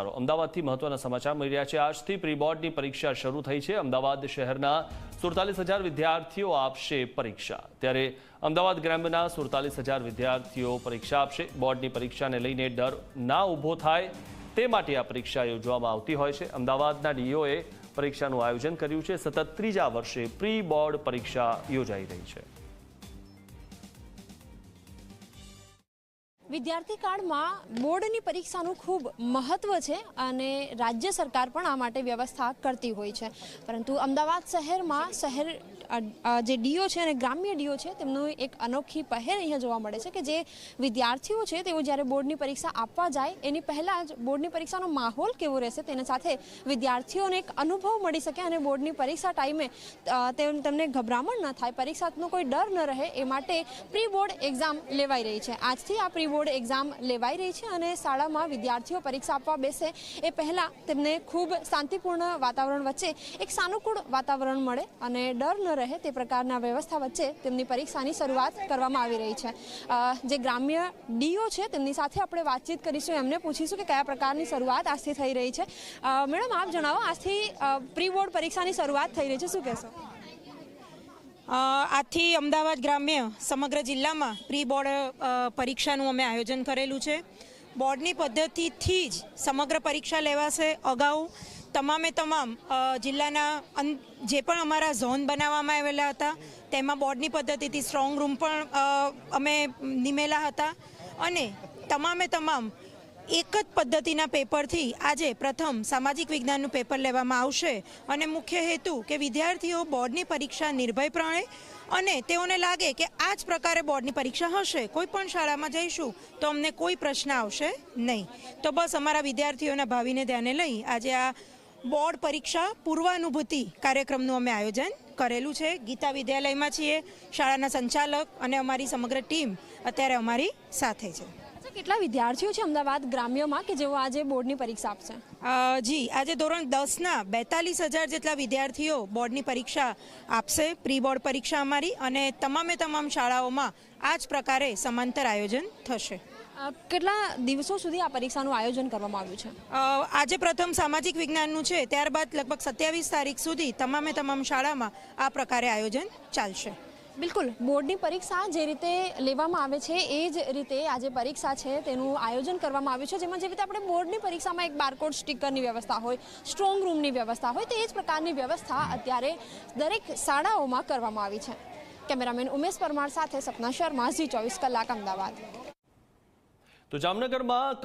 સમાચારો અમદાવાદથી મહત્વના સમાચાર મળી રહ્યા છે. આજથી પ્રી બોર્ડની પરીક્ષા શરૂ થઈ છે. અમદાવાદ શહેરના સુડતાલીસ હજાર વિદ્યાર્થીઓ આપશે પરીક્ષા. ત્યારે અમદાવાદ ગ્રામ્યના સુડતાલીસ હજાર વિદ્યાર્થીઓ પરીક્ષા આપશે. બોર્ડની પરીક્ષાને લઈને ડર ના ઊભો થાય તે માટે આ પરીક્ષા યોજવામાં આવતી હોય છે. અમદાવાદના ડીઓએ પરીક્ષાનું આયોજન કર્યું છે. સતત ત્રીજા વર્ષે પ્રી બોર્ડ પરીક્ષા યોજાઈ રહી છે. વિદ્યાર્થી કાળમાં બોર્ડની પરીક્ષાનું ખૂબ મહત્વ છે અને રાજ્ય સરકાર પણ આ માટે વ્યવસ્થા કરતી હોય છે. પરંતુ અમદાવાદ શહેરમાં શહેર જે ડીઓ છે અને ગ્રામ્ય ડીઓ છે, તેમનું એક અનોખી પહેલ અહીંયા જોવા મળે છે કે જે વિદ્યાર્થીઓ છે તેઓ જ્યારે બોર્ડની પરીક્ષા આપવા જાય, એની પહેલાં જ બોર્ડની પરીક્ષાનો માહોલ કેવો રહેશે તેના સાથે વિદ્યાર્થીઓને એક અનુભવ મળી શકે અને બોર્ડની પરીક્ષા ટાઈમે તેમ- તેમને ગભરામણ ન થાય પરીક્ષાનો કોઈ ડર ન રહે, એ માટે પ્રી બોર્ડ એક્ઝામ લેવાઈ રહી છે. આજથી આ પ્રી બોર્ડ એક્ઝામ લેવાઈ રહી છે અને શાળામાં વિદ્યાર્થીઓ પરીક્ષા આપવા બેસે એ પહેલાં તેમને ખૂબ શાંતિપૂર્ણ વાતાવરણ વચ્ચે એક સાનુકૂળ વાતાવરણ મળે અને ડર ન રહે તે પ્રકારના વ્યવસ્થા વચ્ચે તેમની પરીક્ષાની શરૂઆત કરવામાં આવી રહી છે. જે ગ્રામ્ય ડીઓ છે તેમની સાથે આપણે વાતચીત કરીશું, એમને પૂછીશું કે કયા પ્રકારની શરૂઆત આજથી થઈ રહી છે. મેડમ, આપ જણાવો, આજથી પ્રી બોર્ડ પરીક્ષાની શરૂઆત થઈ રહી છે. શું કહેશો? અ, આજથી અમદાવાદ ગ્રામ્ય સમગ્ર જિલ્લામાં પ્રી બોર્ડ પરીક્ષાનું અમે આયોજન કરેલું છે. બોર્ડની પદ્ધતિથી જ સમગ્ર પરીક્ષા લેવાશે અગાઉ. તમામે તમામ જિલ્લાના જે પણ અમારા ઝોન બનાવવામાં આવેલા હતા તેમાં બોર્ડની પદ્ધતિથી સ્ટ્રોંગ રૂમ પણ અમે નિમેલા હતા. અને તમામે તમામ એક જ પદ્ધતિના પેપરથી આજે પ્રથમ સામાજિક વિજ્ઞાનનું પેપર લેવામાં આવશે. અને મુખ્ય હેતુ કે વિદ્યાર્થીઓ બોર્ડની પરીક્ષા નિર્ભયપણે અને તેઓને લાગે કે આ જ પ્રકારે બોર્ડની પરીક્ષા હશે. કોઈ પણ શાળામાં જઈશું તો અમને કોઈ પ્રશ્ન આવશે નહીં. તો બસ અમારા વિદ્યાર્થીઓના ભાવિને ધ્યાને લઈ આજે આ બોર્ડ પરીક્ષા પૂર્વાનુભૂતિ કાર્યક્રમનું અમે આયોજન કરેલું છે. ગીતા વિદ્યાલયમાં છીએ, શાળાના સંચાલક અને અમારી સમગ્ર ટીમ અત્યારે અમારી સાથે છે. કેટલા વિદ્યાર્થીઓ છે અમદાવાદ ગ્રામ્યમાં કે જેઓ આજે બોર્ડની પરીક્ષા આપશે? જી આજે ધોરણ દસના બેતાલીસ હજાર જેટલા વિદ્યાર્થીઓ બોર્ડની પરીક્ષા આપશે પ્રી બોર્ડ પરીક્ષા અમારી અને તમામે તમામ શાળાઓમાં આ જ પ્રકારે સમાંતર આયોજન થશે. કેટલા દિવસો સુધી આ પરીક્ષાનું આયોજન કરવામાં આવ્યું છે? આજે પ્રથમ સામાજિક વિજ્ઞાનનું છે ત્યારબાદ લગભગ સત્યાવીસ તારીખ સુધી તમામે તમામ શાળામાં આ પ્રકારે આયોજન ચાલશે. બિલકુલ. બોર્ડની પરીક્ષા જે રીતે લેવામાં આવે છે, એ જ રીતે આજે પરીક્ષા છે, તેનું આયોજન કરવામાં આવ્યું છે, જેમાં જે રીતે આપણે બોર્ડની પરીક્ષામાં એક બારકોડ સ્ટીકરની વ્યવસ્થા હોય, સ્ટ્રોંગ રૂમની વ્યવસ્થા હોય, તે જ પ્રકારની વ્યવસ્થા અત્યારે દરેક શાળાઓમાં કરવામાં આવી છે. કેમેરામેન ઉમેશ પરમાર સાથે સપના શર્મા, ઝી ચોવીસ કલાક, અમદાવાદ. તો જામનગરમાં